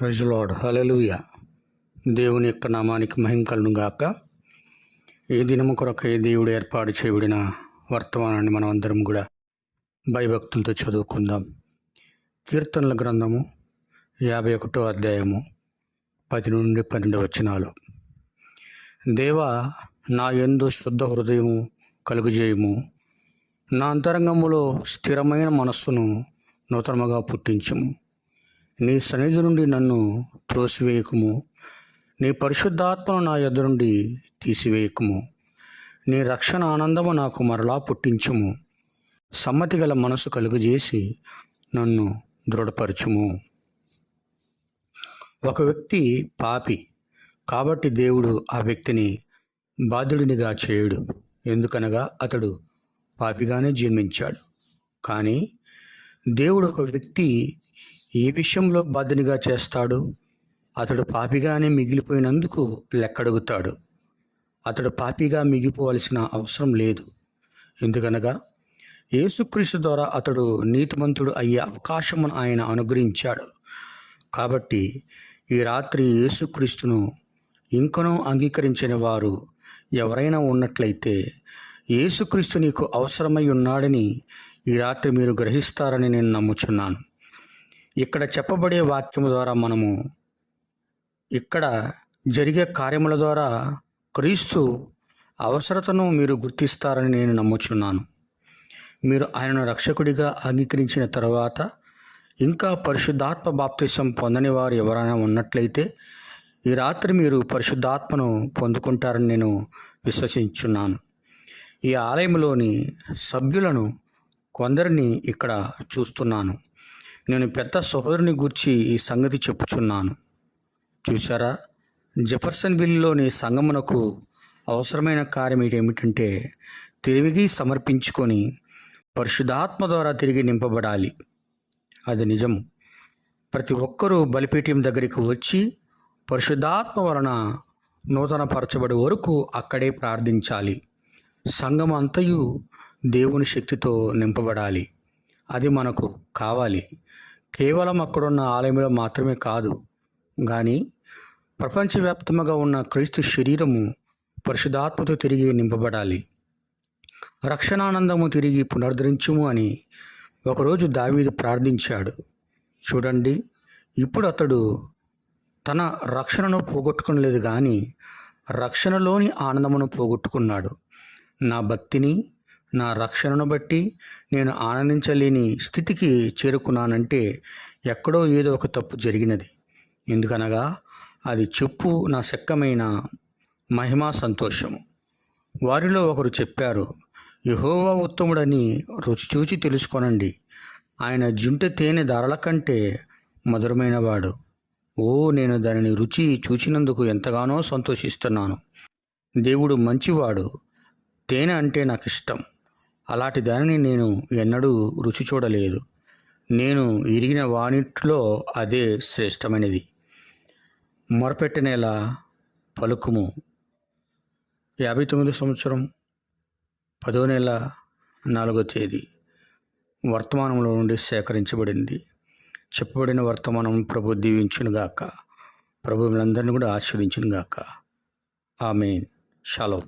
ప్రజలాడ్ హలలుయ దేవుని యొక్క నామానికి మహిమ గాక. ఈ దినము కొరకై దేవుడు ఏర్పాటు చేయబడిన వర్తమానాన్ని మనం అందరం కూడా భయభక్తులతో చదువుకుందాం. కీర్తనల గ్రంథము యాభై ఒకటో అధ్యాయము పది నుండి పన్నెండు వచనాలు. దేవా నా ఎందు శుద్ధ హృదయము కలుగుజేయము. నా అంతరంగములో స్థిరమైన మనస్సును నూతనముగా పుట్టించుము. నీ సన్నిధి నుండి నన్ను త్రోసివేయకుము. నీ పరిశుద్ధాత్మను నా ఎదురుండి నుండి తీసివేయకుము. నీ రక్షణ ఆనందము నాకు మరలా పుట్టించుము. సమ్మతి గల మనసు కలుగజేసి నన్ను దృఢపరచుము. ఒక వ్యక్తి పాపి కాబట్టి దేవుడు ఆ వ్యక్తిని బాధ్యుడినిగా చేయుడు. ఎందుకనగా అతడు పాపిగానే జన్మించాడు. కానీ దేవుడు ఒక వ్యక్తి ఏ విషయంలో బాధ్యునిగా చేస్తాడు? అతడు పాపిగానే మిగిలిపోయినందుకు లెక్కడుగుతాడు. అతడు పాపిగా మిగిలిపోవలసిన అవసరం లేదు. ఎందుకనగా యేసుక్రీస్తు ద్వారా అతడు నీతిమంతుడు అయ్యే అవకాశం ఆయన అనుగ్రహించాడు. కాబట్టి ఈ రాత్రి యేసుక్రీస్తును ఇంకనూ అంగీకరించిన వారు ఎవరైనా ఉన్నట్లయితే యేసుక్రీస్తు నీకు అవసరమై ఉన్నాడని ఈ రాత్రి మీరు గ్రహిస్తారని నేను నమ్ముచున్నాను. ఇక్కడ చెప్పబడే వాక్యము ద్వారా మనము ఇక్కడ జరిగే కార్యముల ద్వారా క్రీస్తు అవసరతను మీరు గుర్తిస్తారని నేను నమ్ముచున్నాను. మీరు ఆయనను రక్షకుడిగా అంగీకరించిన తర్వాత ఇంకా పరిశుద్ధాత్మ బాప్తిసం పొందని వారు ఎవరైనా ఉన్నట్లయితే ఈ రాత్రి మీరు పరిశుద్ధాత్మను పొందుకుంటారని నేను విశ్వసించున్నాను. ఈ ఆలయంలోని సభ్యులను కొందరిని ఇక్కడ చూస్తున్నాను. నేను పెద్ద సహోదరుని గూర్చి ఈ సంగతి చెప్పుచున్నాను. చూసారా జెఫర్సన్ విల్లోని సంగమునకు అవసరమైన కార్యం ఏమిటంటే తిరిగి సమర్పించుకొని పరిశుద్ధాత్మ ద్వారా తిరిగి నింపబడాలి. అది నిజం. ప్రతి ఒక్కరూ బలిపీఠం దగ్గరికి వచ్చి పరిశుద్ధాత్మ వలన నూతన పరచబడి వరకు అక్కడే ప్రార్థించాలి. సంఘం అంతయు దేవుని శక్తితో నింపబడాలి. అది మనకు కావాలి. కేవలం అక్కడున్న ఆలయంలో మాత్రమే కాదు కానీ ప్రపంచవ్యాప్తంగా ఉన్న క్రీస్తు శరీరము పరిశుధాత్మతో తిరిగి నింపబడాలి. రక్షణానందము తిరిగి పునరుద్ధరించుము అని ఒకరోజు దావీదు ప్రార్థించాడు. చూడండి ఇప్పుడు అతడు తన రక్షణను పోగొట్టుకునలేదు కానీ రక్షణలోని ఆనందమును పోగొట్టుకున్నాడు. నా భక్తిని నా రక్షణను బట్టి నేను ఆనందించలేని స్థితికి చేరుకున్నానంటే ఎక్కడో ఏదో ఒక తప్పు జరిగినది. ఎందుకనగా అది చెప్పు నా శక్కమైన మహిమా సంతోషము. వారిలో ఒకరు చెప్పారు యహోవా ఉత్తముడని రుచి చూచి తెలుసుకోనండి. ఆయన జుంట తేనె ధరల కంటే మధురమైనవాడు ఓ నేను దానిని రుచి చూచినందుకు ఎంతగానో సంతోషిస్తున్నాను. దేవుడు మంచివాడు. తేనె అంటే నాకు ఇష్టం అలాంటి దానిని నేను ఎన్నడూ రుచి చూడలేదు. నేను ఇరిగిన వానిట్లో అదే శ్రేష్టమైనది. మొరపెట్టనేలా పలుకుము. యాభై తొమ్మిది సంవత్సరం పదో నెల నాలుగో తేదీ వర్తమానంలో నుండి సేకరించబడింది. చెప్పబడిన వర్తమానం ప్రభు దీవించునుగాక ప్రభు వీళ్ళందరినీ కూడా ఆశీర్వించునుగాక ఆమె షాలో.